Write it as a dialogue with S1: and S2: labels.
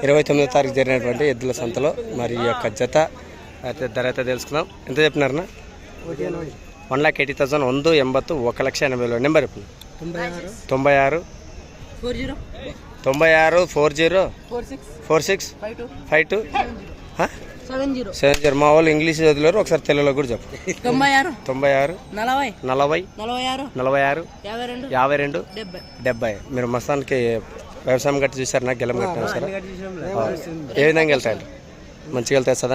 S1: ఇరవై తొమ్మిదో తారీఖు జరిగినటువంటి ఎద్దుల సంతలో మరి యొక్క జత అయితే ధర అయితే తెలుసుకున్నాం ఎంత చెప్పినారన్నా? వన్ ల్యాక్ ఎయిటీ థౌసండ్ ಒಂದು ಎಂಬತ್ತು ఒక లక్ష ఎనభై వేలు నెంబర్ చెప్పండి తొంభై ఆరు
S2: ఫోర్ జీరో
S1: తొంభై ఆరు four zero
S2: four six
S1: four six
S2: five two
S1: five two
S2: seven zero
S1: seven zero మా వాళ్ళు ఇంగ్లీష్ చదివారు ఒకసారి తెలుగులో కూడా చెప్పు
S2: తొంభై ఆరు
S1: తొంభై ఆరు
S2: నలభై
S1: నలభై
S2: నలభై ఆరు
S1: నలభై ఆరు
S2: యాభై రెండు
S1: యాభై రెండు
S2: డెబ్బై
S1: డెబ్బై మీరు మస్తానికి వ్యవసాయం గట్టి చూసారు నాకు గెలం కట్టినా సరే ఏ విధంగా వెళ్తాయండి మంచిగా వెళ్తాయి సదా